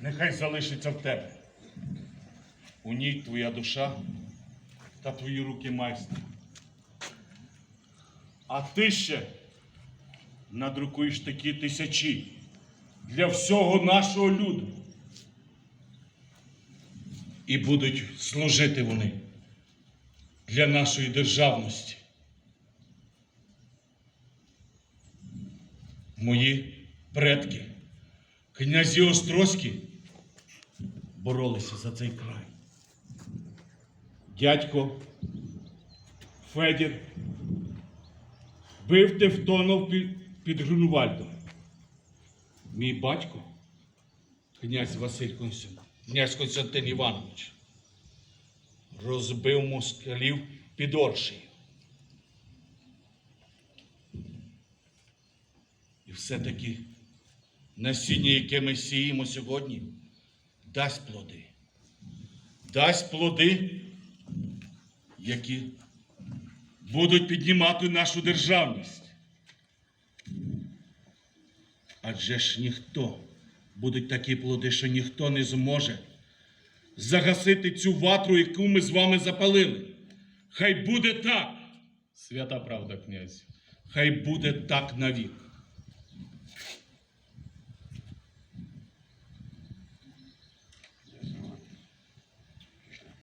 нехай залишиться в тебе. У ній твоя душа та твої руки майстра. А ти ще надрукуєш такі тисячі для всього нашого люду. І будуть служити вони для нашої державності. Мої предки, князі Острозькі, боролися за цей край. Дядько Федір бив Тевтонов під, під Грунвальдом. Мій батько, князь Василь Константин, князь Константин Іванович, розбив москалів під Оршею. І все-таки насіння, яке ми сіємо сьогодні, дасть плоди. Дасть плоди, які будуть піднімати нашу державність. Адже ж ніхто, будуть такі плоди, що ніхто не зможе загасити цю ватру, яку ми з вами запалили. Хай буде так, Свята правда, князь. хай буде так навік.